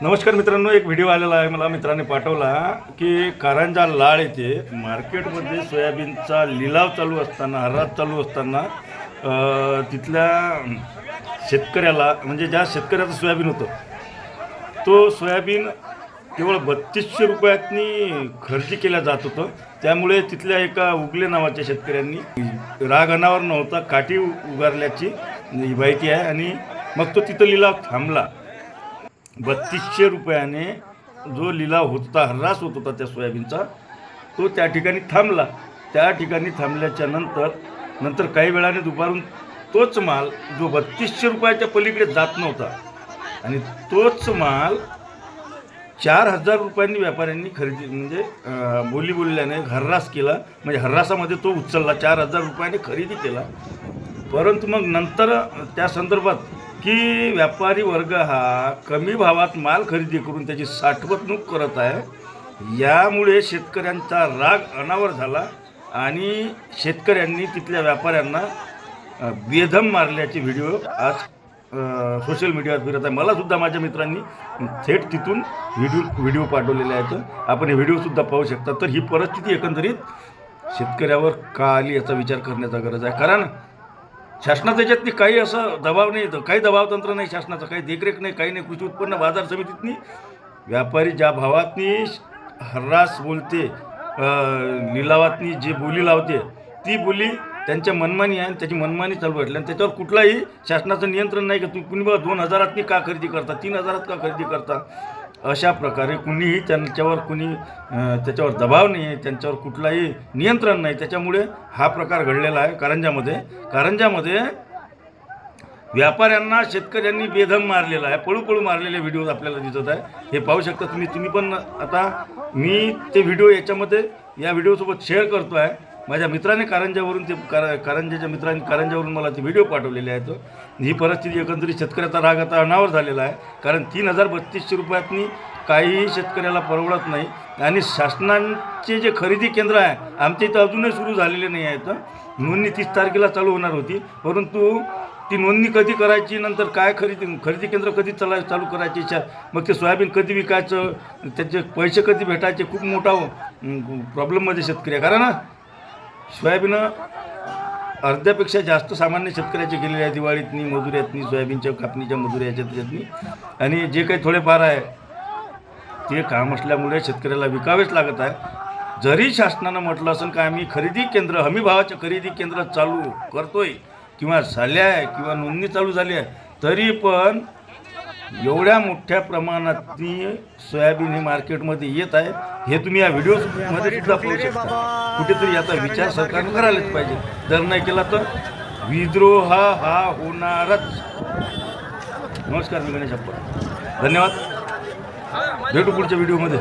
नमस्कार मित्रांनो एक व्हिडिओ आलेला आहे मला मित्राने पाठवला की कारंजा लाळ येथे मार्केटमध्ये सोयाबीनचा लिलाव चालू असताना हरात चालू असताना तिथल्या शेतकऱ्याला म्हणजे ज्या शेतकऱ्याचं सोयाबीन होतं तो सोयाबीन केवळ बत्तीसशे रुपयातनी खरेदी केल्या जात होतं. त्यामुळे तिथल्या एका उगले नावाच्या शेतकऱ्यांनी राग अनावर नव्हता काठी उगारल्याची माहिती आहे आणि मग तो तिथं लिलाव थांबला. बत्तीसशे रुपयाने जो लिलाव होत होता हर्रास होत होता त्या सोयाबीनचा तो त्या ठिकाणी थांबला. त्या ठिकाणी थांबल्याच्या नंतर नंतर काही वेळाने दुपारून तोच माल जो बत्तीसशे रुपयाच्या पलीकडे जात नव्हता आणि तोच माल चार हजार रुपयांनी व्यापाऱ्यांनी खरेदी म्हणजे बोली बोलल्याने हर्रास केला. म्हणजे हर्रासामध्ये तो उचलला चार हजार रुपयाने खरेदी केला. परंतु मग नंतर त्या संदर्भात की व्यापारी वर्ग हा कमी भावात माल खरेदी करून त्याची साठवणूक करत आहे. यामुळे शेतकऱ्यांचा राग अनावर झाला आणि शेतकऱ्यांनी तिथल्या व्यापाऱ्यांना बेदम मारल्याचे व्हिडिओ आज अ, सोशल मीडियावर फिरत आहे. मलासुद्धा माझ्या मित्रांनी थेट तिथून व्हिडिओ व्हिडिओ पाठवलेले आहेत. आपण हे व्हिडिओसुद्धा पाहू शकता. तर ही परिस्थिती एकंदरीत शेतकऱ्यावर का आली याचा विचार करण्याचा गरज आहे. कारण शासनाच्या याच्यातनी काही असं दबाव नाही येतं काही दबाव तंत्र नाही शासनाचं काही देखरेख नाही काही नाही कृषी उत्पन्न बाजार समितीतनी व्यापारी ज्या भावातनी हर्रास बोलते लिलावातनी जी बोली लावते ती बोली त्यांच्या मनमानी आहे आणि त्याची मनमानी चालू वाटली आणि त्याच्यावर कुठलाही शासनाचं नियंत्रण नाही का तुम्ही कुणी बघा दोन हजारातनी का खरेदी करता तीन हजारात का खरेदी करता? अशा प्रकारे कुणीही त्यांच्यावर कुणी त्याच्यावर दबाव नाही आहे त्यांच्यावर कुठलाही नियंत्रण नाही. त्याच्यामुळे हा प्रकार घडलेला आहे कारंजामध्ये. कारंजामध्ये व्यापाऱ्यांना शेतकऱ्यांनी बेदम मारलेला आहे. पळू पळू मारलेले व्हिडिओ आपल्याला दिसत आहे. हे पाहू शकता तुम्ही. तुम्ही पण आता मी ते व्हिडिओ याच्यामध्ये या व्हिडिओसोबत शेअर करतो आहे माझ्या मित्राने कारंजावरून ते कार कारंजाच्या मित्रांनी कारंजावरून मला ते व्हिडिओ पाठवलेले आहेत. ही परिस्थिती एकंदरीत शेतकऱ्याचा राग आता अनावर झालेला आहे. कारण तीन हजार बत्तीसशे रुपयातनी काहीही शेतकऱ्याला परवडत नाही. आणि शासनाचे जे खरेदी केंद्र आहे आमच्या इथं अजूनही सुरू झालेले नाही आहेत. नोंदणी तीस तारखेला चालू होणार होती. परंतु ती नोंदणी कधी करायची नंतर काय खरेदी खरेदी केंद्र कधी चला चालू करायची शा मग ते सोयाबीन कधी विकायचं त्याचे पैसे कधी भेटायचे खूप मोठा प्रॉब्लेममध्ये शेतकरी आहे. कारण सोयाबीनं अर्ध्यापेक्षा जास्त सामान्य शेतकऱ्याचे गेलेले आहे. दिवाळीतनी मजुऱ्यातनी सोयाबीनच्या कापणीच्या मजुऱ्याच्या त्याच्यातनी. आणि जे काही थोडेफार आहे ते काम असल्यामुळे शेतकऱ्याला विकावेच लागत आहे. जरी शासनानं म्हटलं असेल का आम्ही खरेदी केंद्र हमी भावाचे खरेदी केंद्र चालू करतोय किंवा झाले आहे किंवा नोंदणी चालू झाली आहे तरी पण एवढ्या मोठ्या प्रमाणात सोयाबीन हे मार्केटमध्ये येत आहे हे तुम्ही या व्हिडिओमध्ये सुद्धा पाहू शकता. कुठेतरी याचा विचार सरकारनं करायलाच पाहिजे. जर नाही केला तर विद्रोह हा होणारच. नमस्कार मी गणेश धन्यवाद. भेटू पुढच्या व्हिडिओमध्ये